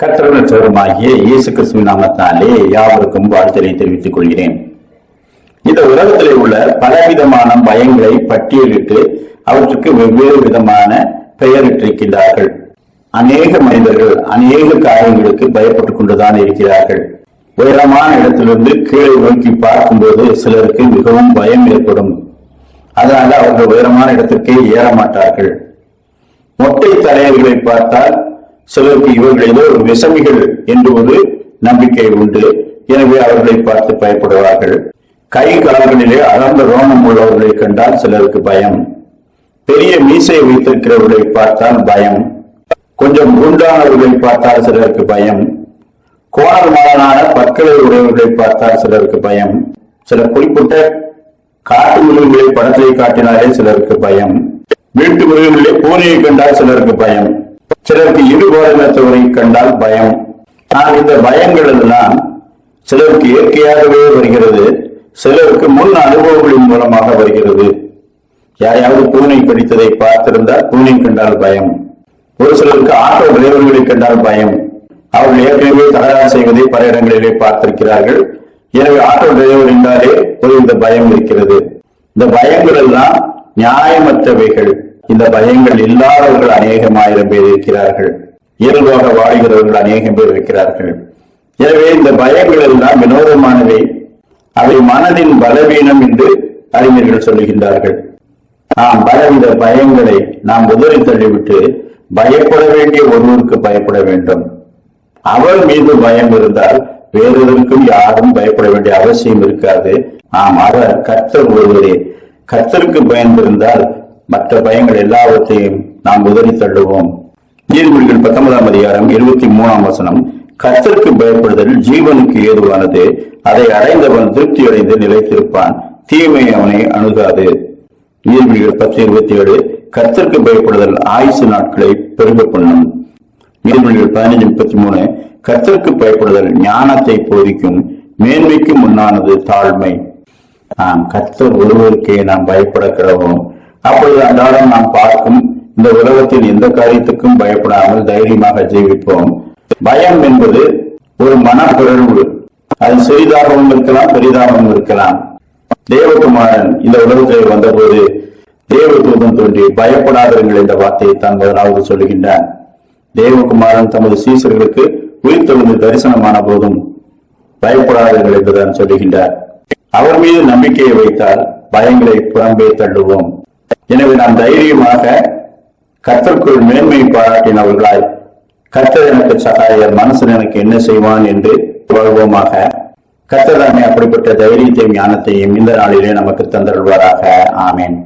கத்தருடன் சோருமாகிய இயேசு கிறிஸ்துவ நாமத்தாலே யாவருக்கும் வாழ்த்தலை தெரிவித்துக் கொள்கிறேன். இந்த உலகத்திலே உள்ள பலவிதமான பயங்களை பட்டியலிட்டு அவற்றுக்கு வெவ்வேறு விதமான பெயரிட்டிருக்கிறார்கள் அநேக மனிதர்கள் அநேக காரியங்களுக்கு பயப்பட்டுக் கொண்டுதான் இருக்கிறார்கள். உயரமான இடத்திலிருந்து கீழே நோக்கி பார்க்கும்போது சிலருக்கு மிகவும் பயம் ஏற்படும். அதனால அவர்கள் உயரமான இடத்திற்கே ஏற மாட்டார்கள். மொட்டை தலைவர்களை பார்த்தால் சிலருக்கு இவர்கள் ஏதோ ஒரு விசமிகள் என்று ஒரு நம்பிக்கை உண்டு. எனவே அவர்களை பார்த்து பயப்படுவார்கள். கை கால்களிலே அடர்ந்த ரோமம் உள்ளவர்களை கண்டால் சிலருக்கு பயம். பெரிய மீசை வைத்திருக்கிறவர்களை பார்த்தால் பயம். கொஞ்சம் குண்டானவர்களை பார்த்தால் சிலருக்கு பயம். கோணல் பற்களை உடையவர்களை பார்த்தால் சிலருக்கு பயம். சில குறிப்பிட்ட காட்டு மிருகங்களை படத்தை காட்டினாலே சிலருக்கு பயம். வீட்டு மிருகங்களிலே பூனையை கண்டால் சிலருக்கு பயம். சிலருக்கு இருபாலினத்தவரை கண்டால் பயம். ஆனால் இந்த பயங்கள் எல்லாம் சிலருக்கு இயற்கையாகவே வருகிறது சிலருக்கு முன் அனுபவங்களின் மூலமாக வருகிறது. யாரையாவது பூனை கடித்ததை பார்த்திருந்தால் பூனை கண்டால் பயம். ஒரு சிலருக்கு ஆட்டோ டிரைவர்களை கண்டால் பயம். அவர்கள் ஏற்கனவே தகராறு செய்வதை பல இடங்களிலே பார்த்திருக்கிறார்கள். எனவே ஆட்டோ டிரைவர் என்றாலே ஒரு இந்த பயம் இருக்கிறது. இந்த பயங்கள் எல்லாம் நியாயமற்றவைகள். இந்த பயங்கள் இல்லாதவர்கள் அநேகமாயிரம் பேர் இருக்கிறார்கள் இயல்பாக வாழ்கிறவர்கள் அநேகம் பேர் இருக்கிறார்கள். எனவே இந்த பயங்கள் எல்லாம் வினோதமானவை. அவை மனதின் பலவீனம் என்று அறிஞர்கள் சொல்லுகின்றார்கள். நாம் பலவித பயங்களை நாம் உதறி தள்ளிவிட்டு பயப்பட வேண்டிய ஒருவருக்கு பயப்பட வேண்டும். அவர் மீது பயம் இருந்தால் வேறொருக்கும் யாரும் பயப்பட வேண்டிய அவசியம் இருக்காது. ஆம் அவர் கர்த்தர் ஒருவரே கர்த்தருக்கு பயந்திருந்தால் மற்ற பயங்கள் எல்லாவற்றையும் நாம் உதறி தள்ளுவோம். நீர்மொழிகள் பத்தொன்பதாம் அதிகாரம் இருபத்தி மூணாம் வசனம். கர்த்தருக்கு பயப்படுதல் ஜீவனுக்கு ஏதுவானது. அதை அடைந்தவன் திருப்தி அடைந்து நிலைத்திருப்பான். தீமை அவனை அணுகாது. நீர்மொழிகள் பத்து இருபத்தி ஏழு கர்த்தருக்கு பயப்படுதல் ஆயுசு நாட்களை பெருக பண்ணும். நீர்மொழிகள் பதினஞ்சு முப்பத்தி மூணு. கர்த்தருக்கு பயப்படுதல் ஞானத்தை போதிக்கும். மேன்மைக்கு முன்னானது தாழ்மை. நாம் கத்தர் ஒருவருக்கே நாம் பயப்பட கிடவோம் அப்பொழுது அன்றாடம் நாம் பார்க்கும் இந்த உலகத்தில் எந்த காரியத்துக்கும் பயப்படாமல் தைரியமாக ஜீவிப்போம். பயம் என்பது ஒரு மனப்பிறழ்வு அது சிறிதாகவும் இருக்கலாம் பெரிதாகவும் இருக்கலாம். தேவகுமாரன் இந்த உலகத்தில் வந்தபோது தேவதூதன் தோன்றி பயப்படாதவர்கள் என்ற வார்த்தையை தான் முதலாவது சொல்லுகின்றான். தேவகுமாரன் தமது சீசர்களுக்கு உயிர்த்தெழுந்து தரிசனமான போதும் பயப்படாதவர்கள் என்றுதான் சொல்லுகின்றார். அவர் மீது நம்பிக்கையை வைத்தால் பயங்களை புறம்பே தள்ளுவோம். எனவே நாம் தைரியமாக கர்த்தருக்குள் மேன்மை பாராட்டினவர்களாய் கர்த்தர் எனக்கு சகாயர் மனசன் எனக்கு என்ன செய்வான் என்று வருவோமாக கர்த்தர் தாமே அப்படிப்பட்ட தைரியத்தையும் ஞானத்தையும் இந்த நாளிலே நமக்கு தந்தருள்வாராக. ஆமேன்.